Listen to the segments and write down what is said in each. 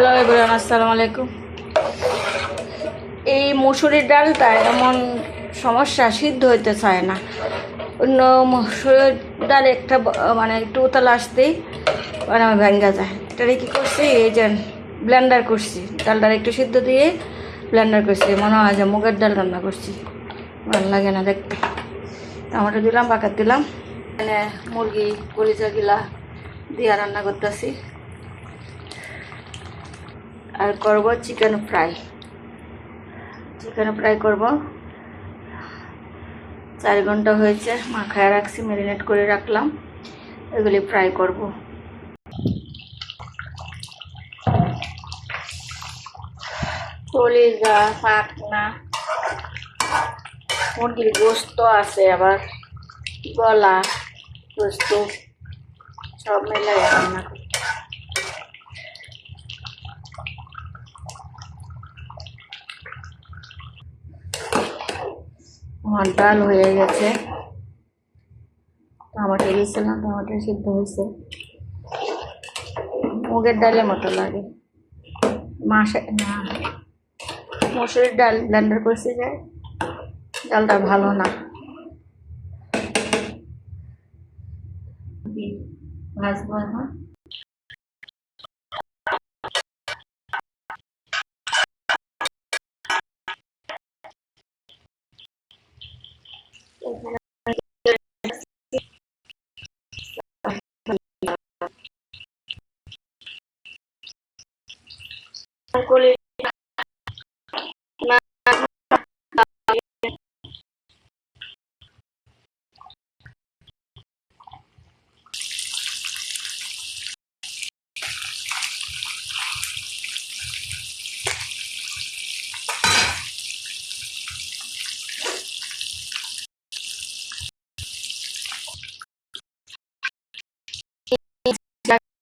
Hello everyone আসসালামু আলাইকুম এই মুসুরির ডালটা এমন সমস্যা সিদ্ধ হইতে চায় না। অন্য মুসুরির ডাল একটা মানে একটু উতাল আসতেই মানে আমার ভেঙ্গা যায়। এটারে কী করছি? এই যে ব্লেন্ডার করছি। ডালটার একটু সিদ্ধ দিয়ে ব্লেন্ডার করছি। মনে হয় যে মুগের ডাল রান্না করছি। ভালো লাগে না দেখতে। টমেটো দিলাম বাকাত দিলাম। মানে মুরগি কলিজা গিলা দিয়ে রান্না করতেছি। আর করব চিকেন ফ্রাই। চিকেন ফ্রাই করব। চার ঘণ্টা হয়েছে, মাখায় রাখছি, ম্যারিনেট করে রাখলাম। এগুলি ফ্রাই করব। কলিজা পাকনা মুরগির গোস্ত আছে আবার, গলা গোস্ত সব মিলাই রান্না করি আমার ডাল হয়ে গেছে। টমাটো দিয়েছিলাম, টমাটো সিদ্ধ হয়েছে। মুগের ডালের মতো লাগে। মাসে না, মসুরির ডাল ব্লেন্ডার করছে যায় ডালটা ভালো না। ভাজবো এখন। kulit nah,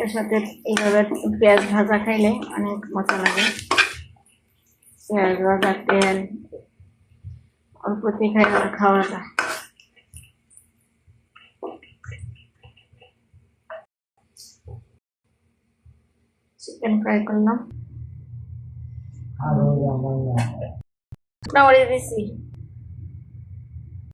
এর সাথে এইভাবে পেঁয়াজ ভাজা খাইলে অনেক মজা লাগে। পেঁয়াজ ভাজা তেল অল্পতে খাই খাওয়া যায়। চিকেন ফ্রাই করলাম। মোটামুটি দিছি